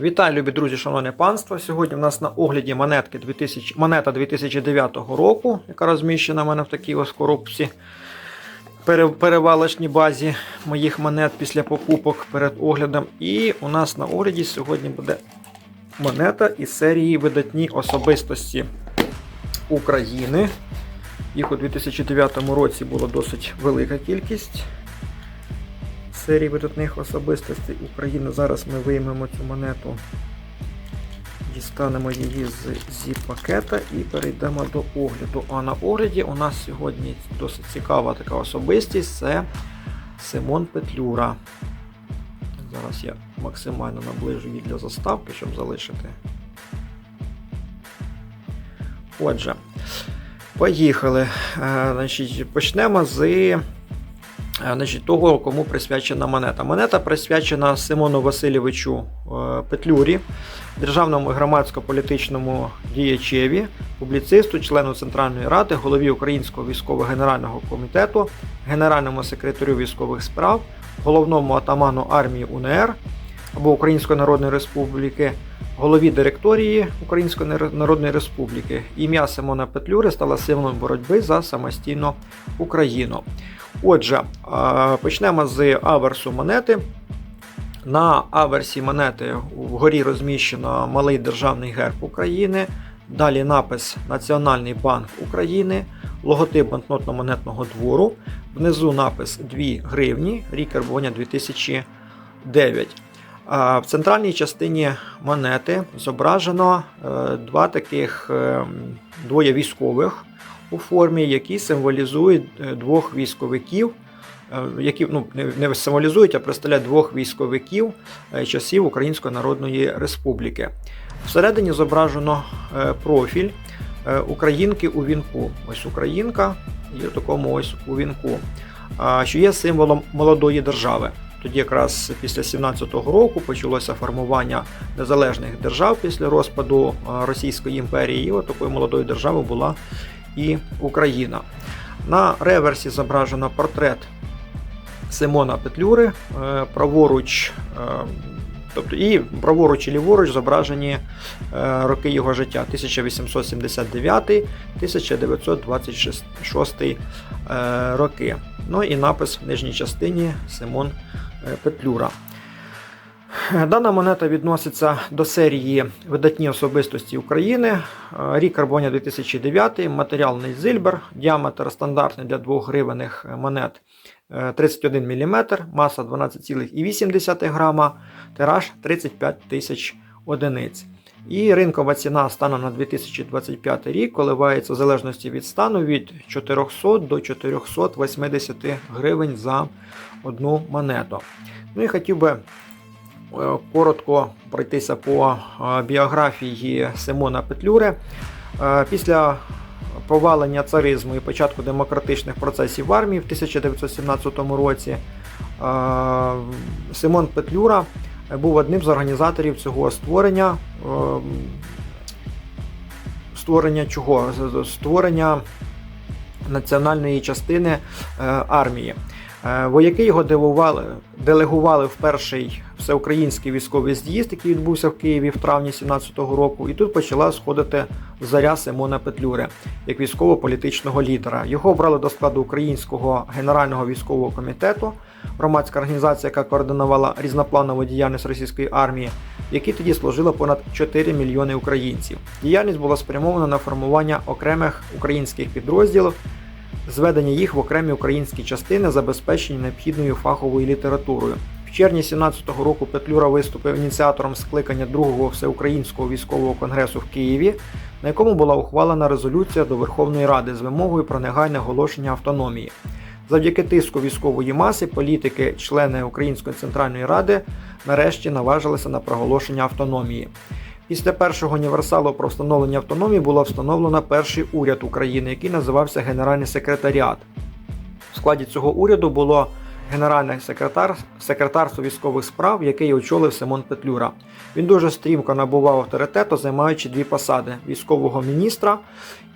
Вітаю, любі друзі, шановне панство. Сьогодні в нас на огляді монетки 2000, монета 2009 року, яка розміщена в мене в такій ось коробці. Пере- Перевалочній базі моїх монет після покупок перед оглядом. І у нас на огляді сьогодні буде монета із серії видатні особистості України. Їх у 2009 році було досить велика кількість серії видатних особистостей України. Зараз ми виймемо цю монету, дістанемо її з зіп-пакета і перейдемо до огляду. А на огляді у нас сьогодні досить цікава така особистість це Симон Петлюра. Зараз я максимально наближу її для заставки, щоб залишити. Отже, поїхали. Е, Значить, почнемо з значить, того, кому присвячена монета. Монета присвячена Симону Васильовичу е, Петлюрі, державному громадсько-політичному діячеві, публіцисту, члену Центральної ради, голові Українського військово-генерального комітету, генеральному секретарю військових справ, головному атаману армії УНР або Української Народної Республіки, голові директорії Української Нар- Народної Республіки. Ім'я Симона Петлюри стало символом боротьби за самостійну Україну. Отже, почнемо з аверсу монети. На аверсі монети вгорі розміщено малий державний герб України, далі напис Національний банк України, логотип банкнотно-монетного двору, внизу напис 2 гривні, рік карбування 2009. В центральній частині монети зображено е, два таких е, двоє військових у формі, які символізують е, двох військовиків, е, які ну, не- символізують, а представляють двох військовиків е, часів Української Народної Республіки. Всередині зображено профіль українки у вінку. Ось українка і в такому ось у вінку, що є символом молодої держави. Тоді якраз після 17-го року почалося формування незалежних держав після розпаду Російської імперії. І от такою молодою державою була і Україна. На реверсі зображено портрет Симона Петлюри, е, праворуч, е, тобто і праворуч і ліворуч зображені е, роки його життя 1879-1926 е, роки. Ну і напис в нижній частині Симон Петлюра. Дана монета відноситься до серії видатні особистості України. Е, Рік карбоня 2009, матеріал Нейзильбер, діаметр стандартний для 2 гривенних монет е, 31 мм, маса 12,8 грама, тираж 35 тисяч одиниць. І ринкова ціна станом на 2025 рік коливається в залежності від стану від 400 до 480 гривень за одну монету. Ну і хотів би е, коротко пройтися по е, біографії Симона Петлюри. Е, Після повалення царизму і початку демократичних процесів в армії в 1917 році е, Симон Петлюра був одним з організаторів цього створення. е, Створення чого? Створення національної частини е, армії. Е, Вояки його делегували, делегували в перший всеукраїнський військовий з'їзд, який відбувся в Києві в травні 17-го року, і тут почала сходити заря Симона Петлюри як військово-політичного лідера. Його обрали до складу Українського генерального військового комітету, громадська організація, яка координувала різнопланову діяльність російської армії, в якій тоді служило понад 4 мільйони українців. Діяльність була спрямована на формування окремих українських підрозділів зведення їх в окремі українські частини, забезпечені необхідною фаховою літературою. В червні 17-го року Петлюра виступив ініціатором скликання другого всеукраїнського військового конгресу в Києві, на якому була ухвалена резолюція до Верховної Ради з вимогою про негайне оголошення автономії. Завдяки тиску військової маси, політики, члени Української центральної ради нарешті наважилися на проголошення автономії. Після першого універсалу про встановлення автономії було встановлено перший уряд України, який називався Генеральний секретаріат. В складі цього уряду було генеральний секретар секретарство військових справ, який очолив Симон Петлюра. Він дуже стрімко набував авторитету, займаючи дві посади військового міністра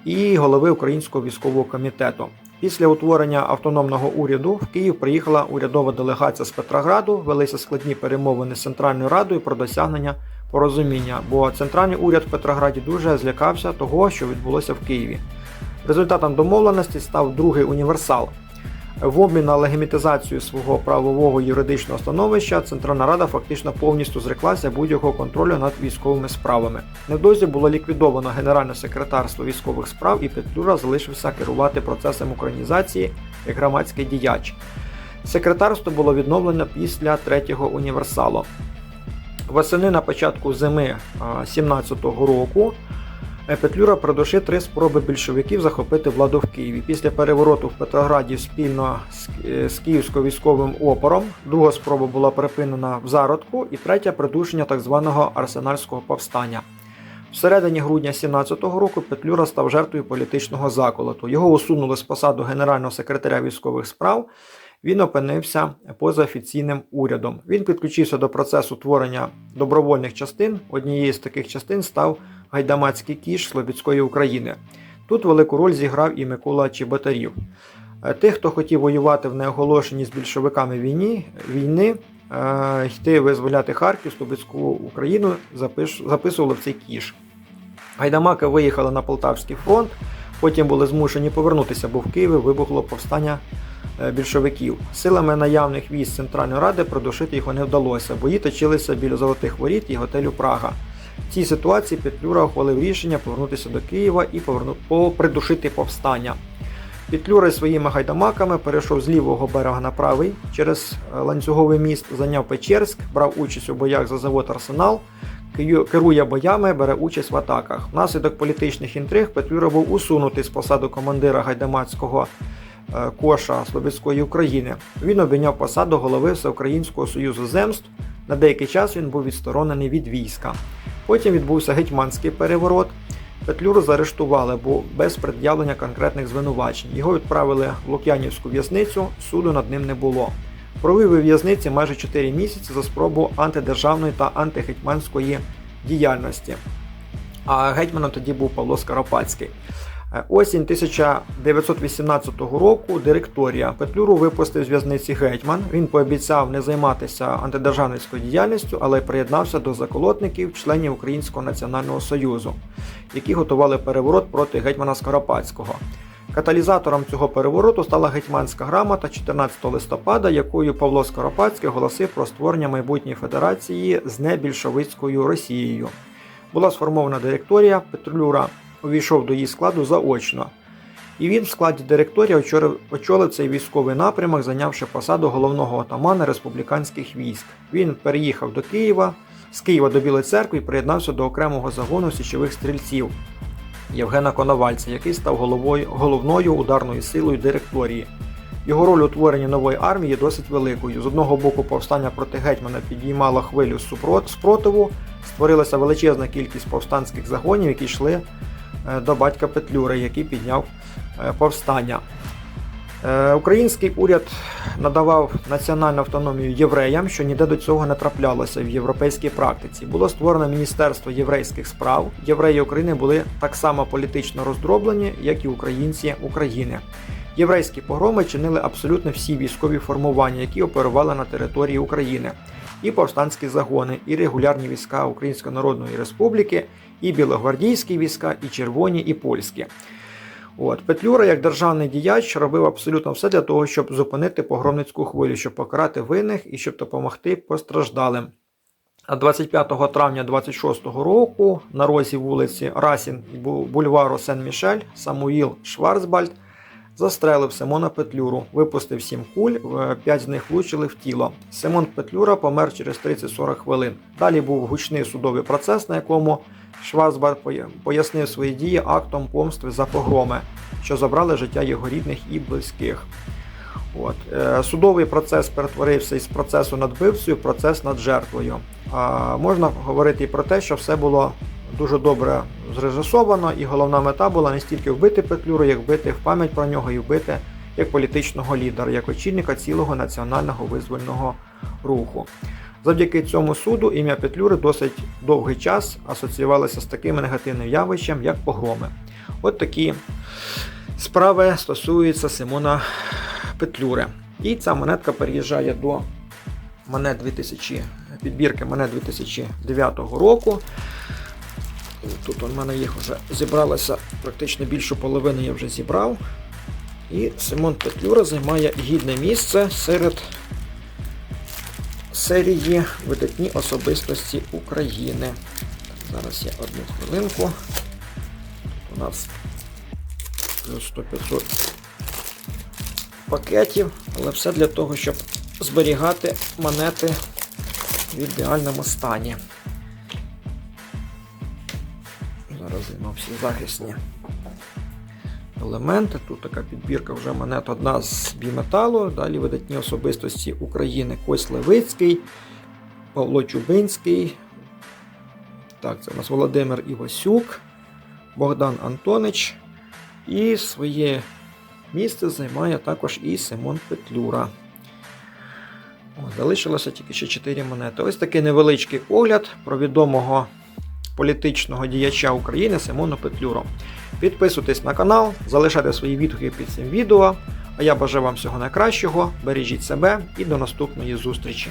і голови Українського військового комітету. Після утворення автономного уряду в Київ приїхала урядова делегація з Петрограду, велися складні перемовини з Центральною Радою про досягнення порозуміння, бо центральний уряд в Петрограді дуже злякався того, що відбулося в Києві. Результатом домовленості став другий універсал. В обмін на легімітизацію свого правового юридичного становища Центральна Рада фактично повністю зреклася будь-якого контролю над військовими справами. Невдовзі було ліквідовано Генеральне секретарство військових справ і Петлюра залишився керувати процесом українізації як громадський діяч. Секретарство було відновлено після третього універсалу. Восени на початку зими 17-го року Петлюра придушив три спроби більшовиків захопити владу в Києві. Після перевороту в Петрограді спільно з, київсько-військовим опором. Друга спроба була припинена в зародку, і третя придушення так званого арсенальського повстання. Всередині грудня 17-го року Петлюра став жертвою політичного заколоту. Його усунули з посаду генерального секретаря військових справ. Він опинився поза офіційним урядом. Він підключився до процесу творення добровольних частин. Однією з таких частин став гайдамацький кіш Слобідської України. Тут велику роль зіграв і Микола Чеботарів. Е, Тих, хто хотів воювати в неоголошеній з більшовиками війні, війни, е, йти визволяти Харків, Слобідську Україну, записували в цей кіш. Гайдамаки виїхали на Полтавський фронт, потім були змушені повернутися, бо в Києві вибухло повстання більшовиків. Силами наявних військ Центральної Ради продушити його не вдалося, бої точилися біля Золотих Воріт і готелю Прага. В цій ситуації Петлюра ухвалив рішення повернутися до Києва і поверну... попридушити повстання. Петлюра своїми гайдамаками перейшов з лівого берега на правий через е, ланцюговий міст, зайняв Печерськ, брав участь у боях за завод Арсенал, керує боями, бере участь в атаках. Внаслідок політичних інтриг Петлюра був усунутий з посади командира гайдамацького е, коша Слобідської України. Він обійняв посаду голови Всеукраїнського союзу земств. На деякий час він був відсторонений від війська. Потім відбувся гетьманський переворот. Петлюру заарештували, бо без пред'явлення конкретних звинувачень. Його відправили в Лук'янівську в'язницю, суду над ним не було. Провів у в'язниці майже 4 місяці за спробу антидержавної та антигетьманської діяльності. А гетьманом тоді був Павло Скоропадський. Е, Осінь 1918 року директорія Петлюру випустив з в'язниці гетьман. Він пообіцяв не займатися антидержавницькою діяльністю, але приєднався до заколотників, членів Українського національного союзу, які готували переворот проти гетьмана Скоропадського. Каталізатором цього перевороту стала гетьманська грамота 14 листопада, якою Павло Скоропадський оголосив про створення майбутньої федерації з небільшовицькою Росією. Була сформована директорія, Петлюра увійшов до її складу заочно. І він в складі директорії очолив, цей військовий напрямок, зайнявши посаду головного отамана республіканських військ. Він переїхав до Києва, з Києва до Білої церкви і приєднався до окремого загону січових стрільців Євгена Коновальця, який став головою, головною ударною силою директорії. Його роль у творенні нової армії є досить великою. З одного боку, повстання проти гетьмана підіймало хвилю спротиву, створилася величезна кількість повстанських загонів, які йшли до батька Петлюри, який підняв е, повстання. Е, Український уряд надавав національну автономію євреям, що ніде до цього не траплялося в європейській практиці. Було створено Міністерство єврейських справ. Євреї України були так само політично роздроблені, як і українці України. Єврейські погроми чинили абсолютно всі військові формування, які оперували на території України. І повстанські загони, і регулярні війська Української Народної Республіки, і білогвардійські війська, і червоні, і польські. От Петлюра, як державний діяч, робив абсолютно все для того, щоб зупинити погромницьку хвилю, щоб покарати винних і щоб допомогти постраждалим. А 25 травня 26 року на розі вулиці Расін бульвару Сен-Мішель Самуїл Шварцбальд застрелив Симона Петлюру, випустив 7 куль, 5 з них влучили в тіло. Симон Петлюра помер через 30-40 хвилин. Далі був гучний судовий процес, на якому Шварцбальд пояснив свої дії актом помсти за погроми, що забрали життя його рідних і близьких. От. Е, Судовий процес перетворився із процесу над вбивцею процес над жертвою. А можна говорити і про те, що все було дуже добре зрежисовано, і головна мета була не стільки вбити Петлюру, як вбити в пам'ять про нього і вбити як політичного лідера, як очільника цілого національного визвольного руху. Завдяки цьому суду ім'я Петлюри досить довгий час асоціювалося з таким негативним явищем, як погроми. От такі справи стосуються Симона Петлюри. І ця монетка переїжджає до монет підбірки мене 2009 року. Тут у мене їх вже зібралося практично більшу половину я вже зібрав. І Симон Петлюра займає гідне місце серед серії видатні особистості України. Зараз я одну хвилинку. Тут у нас плюс 100-500 пакетів, але все для того, щоб зберігати монети в ідеальному стані. Зараз займав всі захисні елементи. Тут така підбірка вже монет одна з біметалу. Далі видатні особистості України Кость Левицький, Павло Чубинський. Так, це у нас Володимир Івасюк, Богдан Антонич. І своє місце займає також і Симон Петлюра. О, залишилося тільки ще 4 монети. Ось такий невеличкий огляд про відомого політичного діяча України Симона Петлюру. Підписуйтесь на канал, залишайте свої відгуки під цим відео. А я бажаю вам всього найкращого, бережіть себе і до наступної зустрічі.